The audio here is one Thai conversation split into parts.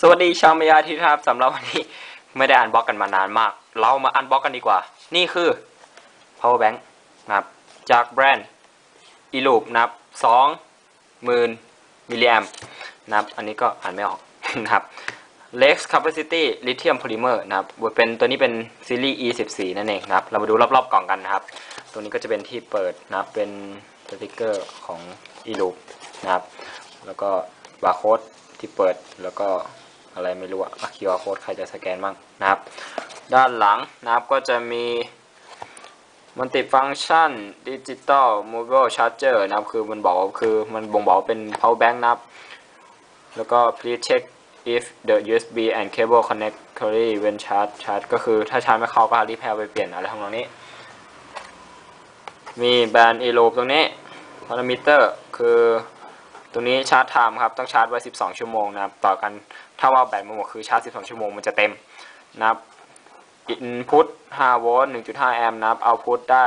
สวัสดีชาวเมียที่ครับสำหรับวันนี้ไม่ได้อันบล็อกกันมานานมาก เรามาอันบล็อกกันดีกว่า นี่คือ power bank นะครับจากแบรนด์ e l o o p นะครับสองหมื่นมิลลิแอมนะครับอันนี้ก็อ่านไม่ออกนะครับ Lex Capacity Lithium Polymer นะครับเป็นตัวนี้เป็นซีรีส์ E14 นั่นเองนะครับ เรามาดูรอบๆกล่องกันนะครับตัวนี้ก็จะเป็นที่เปิดนะครับเป็นสติกเกอร์ของ e l o o p นะครับ แล้วก็บาร์โค้ดที่เปิดแล้วก็ อะไรไม่รู้อะ QR code ใครจะสแกนบ้างนะครับ ด้านหลังนะครับก็จะมี Multifunction Digital Mobile Charger นะครับคือมันบอกคือมันบ่งบอกเป็น power bank นะครับ แล้วก็ please check if the USB and cable connect correctly when charge charge ก็คือถ้าชาร์จไม่เข้าก็รีบให้เอาไปเปลี่ยนอะไรทำนองนี้ มีแบรนด์ e l o p ตรงนี้พารามิเตอร์คือ ตรงนี้ชาร์จไทม์ครับต้องชาร์จไว้ 12 ชั่วโมงนะครับต่อกันถ้าว่าแบตมันหมดคือชาร์จ 12 ชั่วโมงมันจะเต็มนะครับ input 5โวลต์1.5 แอมป์นะครับ output ได้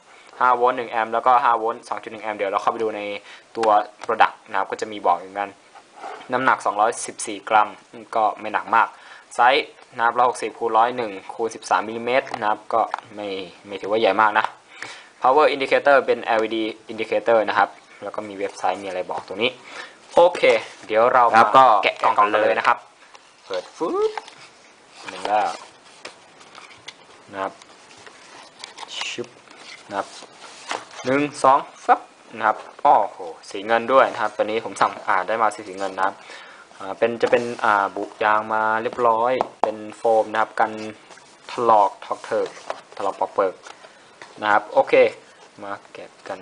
5โวลต์1แอมป์แล้วก็5โวลต์2.1 แอมป์เดี๋ยวเราเข้าไปดูในตัว product นะครับก็จะมีบอกอย่างกันน้ำหนัก 214 กรัม ก็ไม่หนักมาก ไซส์นะครับ160คูณ101คูณ13มิลลิเมตรนะครับก็ไม่ไม่ถือว่าใหญ่มากนะ power indicator เป็น LED indicator นะครับ แล้วก็มีเว็บไซต์มีอะไรบอกตรงนี้ โอเค เดี๋ยวเราครัมาบก็แกะกล่องกันเลยนะครับ เปิดฟึ๊บหนึ่งแล้วนะครับชุบนะครับหนึ่งสองฟับนะครับอ้อโหสีเงินด้วยนะครับตัวนี้ผมสั่งอ่าได้มาสีสีเงินนะครับอ่าเป็นจะเป็นอ่าบุยางมาเรียบร้อย เป็นโฟมนะครับกันถลอกถอกเถิกถลอกปอกเปิกนะครับ โอเค มาแกะกัน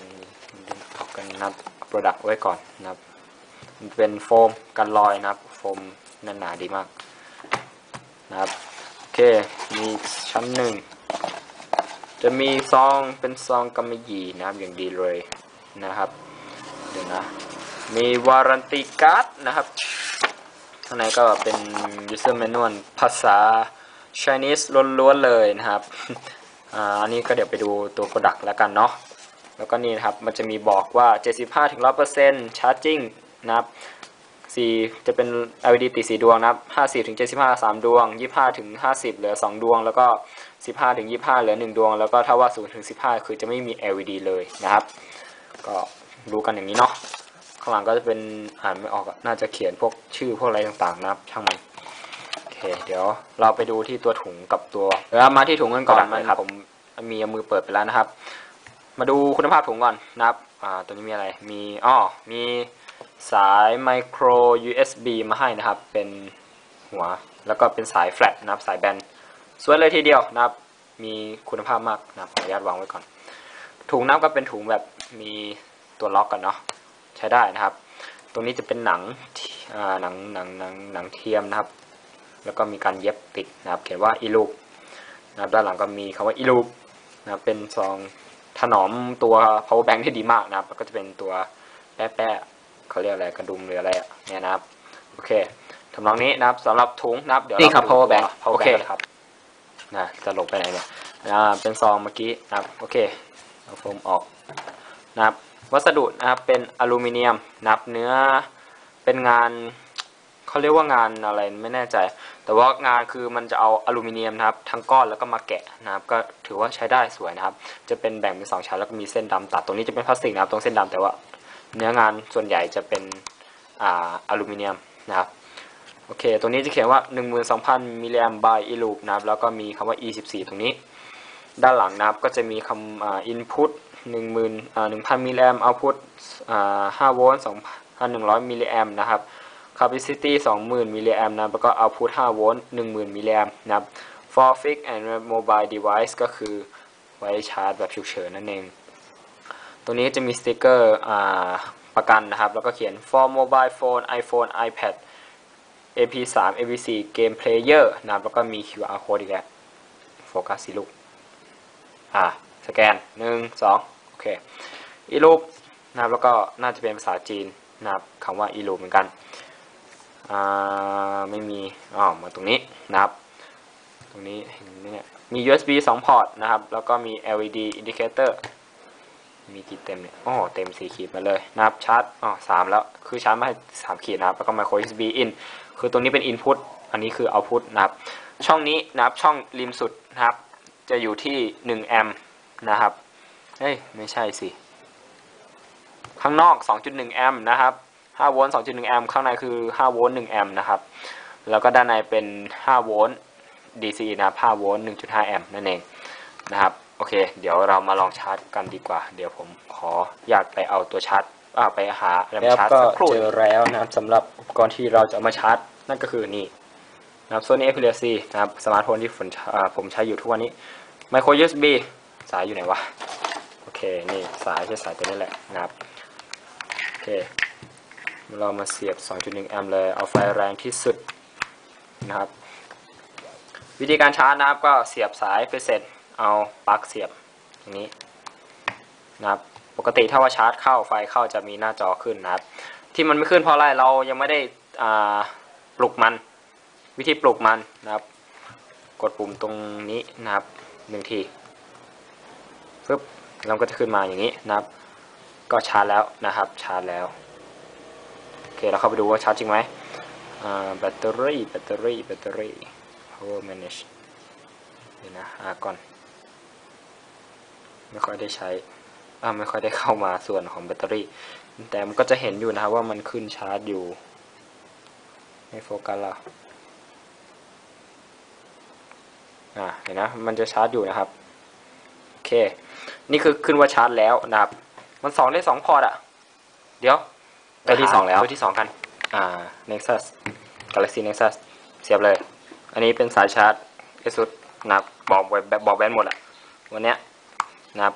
ดึงออ กันนับโปรดักต์ไว้ก่อนนะครับ มันเป็นโฟมกันรอยนะครับ โฟมนนหนาดีมากนะครับ โอเค มีชั้นหนึ่ง จะมีซองเป็นซองกำมะหยี่นะครับอย่างดีเลยนะครับ เดี๋ยวนะ มีวารันตีการ์ดนะครับ ข้างในก็เป็น user manual ภาษา Chinese ล้วนๆเลยนะครับอ่าอันนี้ก็เดี๋ยวไปดูตัว Product แล้วกันเนาะ แล้วก็นี่นะครับมันจะมีบอกว่า 75-100% Charging นะครับ4จะเป็น LED ติดสีดวงนะครับ50ถึง75 3ดวง 25ถึง50เหลือ 2 ดวง แล้วก็ 15ถึง25เหลือ 1 ดวง แล้วก็ถ้าว่า0ถึง15 คือจะไม่มี LED เลยนะครับ ก็รู้กันอย่างนี้เนาะข้างหลังก็จะเป็นอ่านไม่ออกอะน่าจะเขียนพวกชื่อพวกอะไรต่างๆนะครับ ช่างมันโอเค เดี๋ยวเราไปดูที่ตัวถุงกับตัวเดี๋ยวเรามาที่ถุงกันก่อนกระดาษมันเลยครับผมมีเอามือเปิดไปแล้วนะครับ มาดูคุณภาพถุงก่อนนะครับอ่าตัวนี้มีอะไร มีอ้อมีสายไมโคร USB มาให้นะครับ เป็นหัว แล้วก็เป็นสายแฟลตนะครับ สายแบน สวยเลยทีเดียวนะครับ มีคุณภาพมากนะครับ ขออนุญาตวางไว้ก่อน ถุงน้ำก็เป็นถุงแบบมีตัวล็อกกันเนาะ ใช้ได้นะครับ ตรงนี้จะเป็นหนังอ่าหนัง หนัง หนัง หนังเทียมนะครับ แล้วก็มีการเย็บติดนะครับ เขียนว่าอีลูปนะครับ ด้านหลังก็มีคำว่าอีลูปนะครับ เป็นซอง ถนอมตัว power bank ที่ดีมากนะครับแล้วก็จะเป็นตัวแป้แป้เขาเรียกอะไรกระดุมหรืออะไรอะเนี่ยนะครับโอเคทำนองนี้นะครับสำหรับถุงนะครับเดี๋ยวนี่ครับเาไปดู power bank ตัว power โอเค bank ครับนะจะหลบไปไหนเนี่ยอ่าเป็นซองเมื่อกี้นะครับโอเคเอาโฟมออกนะครับวัสดุนะครับเป็นอลูมิเนียมนะครับเนื้อเป็นงาน เขาเรียกว่างานอะไรไม่แน่ใจ แต่ว่างานคือมันจะเอาอลูมิเนียมนะครับทั้งก้อนแล้วก็มาแกะนะครับก็ถือว่าใช้ได้สวยนะครับ จะเป็นแบ่งเป็นสองชั้นแล้วก็มีเส้นดำตัดตรงนี้จะเป็นพลาสติกนะครับตรงเส้นดำแต่ว่าเนื้องานส่วนใหญ่จะเป็นอ่าอลูมิเนียมนะครับโอเค ตรงนี้จะเขียนว่า 12,000 มิลลิแอมบายอีลูปนะครับ แล้วก็มีคำว่า e14 ตรงนี้ ด้านหลังนะครับ ก็จะมีคำอ่า input 10,000อ่า1,000 มิลลิแอม output อ่า5โวลต์2,100 มิลลิแอมนะครับ capacity 20,000มิลลิแอมนะแล้วก็ output 5โวลต์10,000มิลลิแอมนะครับ for fixed and mobile device ก็คือไว้ชาร์จแบบฉุกเฉินนั่นเอง ตัวนี้จะมีสติกเกอร์ประกันนะครับ แล้วก็เขียน for mobile phone iPhone iPad AP3 AP4 Game Player นะครับ แล้วก็มี QR code อีกแล้วโฟกัสสิลูก อ่า สแกนหนึ่งสองโอเค อีลูปนะครับ แล้วก็น่าจะเป็นภาษาจีนนะครับคำว่าอีลูปเหมือนกัน ไม่มีอ๋อมาตรงนี้นะครับ ตรงนี้เห็นไหมเนี่ย มี USB 2 พอร์ตนะครับ แล้วก็มี LED indicator มีกี่เต็มเนี่ยอ๋อเต็มสี่ขีดมาเลยนะครับชาร์จอ๋อสามแล้ว คือชาร์จมาให้สามขีดนะครับ แล้วก็ micro USB in คือตรงนี้เป็น input อันนี้คือ output นะครับ ช่องนี้นะครับ ช่องริมสุดนะครับ จะอยู่ที่ 1 แอมป์นะครับ เฮ้ย ไม่ใช่สิ ข้างนอก 2.1 แอมป์นะครับ 5โวลต์ 2.1 แอมป์ข้างในคือ5โวลต์ 1 แอมป์นะครับ แล้วก็ด้านในเป็น5โวลต์ DC นะครับ5โวลต์ 1.5 แอมป์นั่นเองนะครับ โอเค เดี๋ยวเรามาลองชาร์จกันดีกว่า เดี๋ยวผมขออยากไปเอาตัวชาร์จอ่าไปหาแรมแล้วชาร์จก็สักครู่เจอแล้วนะครับสำหรับอุปกรณ์ที่เราจะเอามาชาร์จ นั่นก็คือนี่นะครับ Sony Xperia C นะครับ สมาร์ทโฟนที่ผมอ่าผมใช้อยู่ทุกวันนี้ Micro USB สายอยู่ไหนวะ โอเค นี่สายใช้สายตัวนี้แหละนะครับ โอเค เรามาเสียบ 2.1 แอมป์เลย เอาไฟแรงที่สุดนะครับ วิธีการชาร์จนะครับก็เสียบสายไปเสร็จ เอาปลั๊กเสียบอย่างนี้นะครับ ปกติถ้าว่าชาร์จเข้าไฟเข้าจะมีหน้าจอขึ้นนะครับ ที่มันไม่ขึ้นเพราะอะไรเรายังไม่ได้ปลุกมัน วิธีปลุกมันนะครับ กดปุ่มตรงนี้นะครับหนึ่งทีปึ๊บแล้วก็จะขึ้นมาอย่างนี้นะครับ ก็ชาร์จแล้วนะครับ ชาร์จแล้ว เคเราเข้าไปดูว่าชาร์จจริงไหมแบตเตอรี่แบตเตอรี่แบตเตอรี่ power manage เดี๋ยวนะหาก่อน ไม่ค่อยได้ใช้อ่าไม่ค่อยได้เข้ามาส่วนของแบตเตอรี่ แต่มันก็จะเห็นอยู่นะครับว่ามันขึ้นชาร์จอยู่ไม่โฟกัสละอ่าเห็นนะมันจะชาร์จอยู่นะครับโอเค นี่คือขึ้นว่าชาร์จแล้วนะครับ มันสองได้สองพอร์ตอะเดี๋ยว ตัวที่สองแล้วตัวที่สองกันอ่า Nexus Galaxy Nexus เสียบเลย อันนี้เป็นสายชาร์จเอสุดนะครับบอกแบบบอกแบนหมดอะ วันเนี้ยนะครับ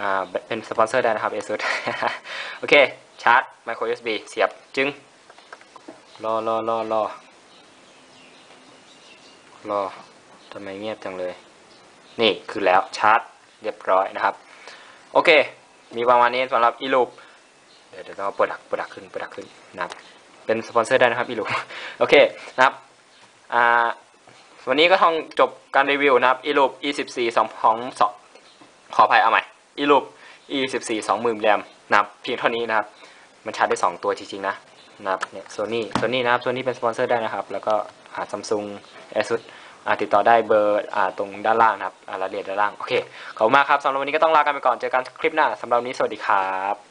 อ่าเป็นสปอนเซอร์ได้นะครับเอสุดโอเค ชาร์จ micro USB เสียบจึงรอรอรอรอรอทำไมเงียบจังเลย นี่คือแล้วชาร์จเรียบร้อยนะครับ โอเค มีประมาณนี้สำหรับ e loop เดี๋ยว เดี๋ยวต้องเอาโปรดักโปรดักขึ้นโปรดักขึ้นนะครับเป็นสปอนเซอร์ได้นะครับ e loop โอเคนะครับอ่าวันนี้ก็ต้องจบการรีวิวนะครับ e loop e 1 4 2ของสองขออภัยเอาใหม่ e loop e 1 4 2 0 0 0 0แรมนะครับเพียงเท่านี้นะครับ มันชาร์จได้ 2 ตัวจริงๆนะนะครับเนี่ยโซนี่โซนี่นะครับโซนี่เป็นสปอนเซอร์ได้นะครับ แล้วก็หาซัมซุงเอซุดติดต่อได้เบอร์ตรงด้านล่างนะครับรายละเอียดด้านล่าง โอเค ขอบคุณมากครับสำหรับวันนี้ก็ต้องลากันไปก่อน เจอกันคลิปหน้าสำหรับวันนี้สวัสดีครับ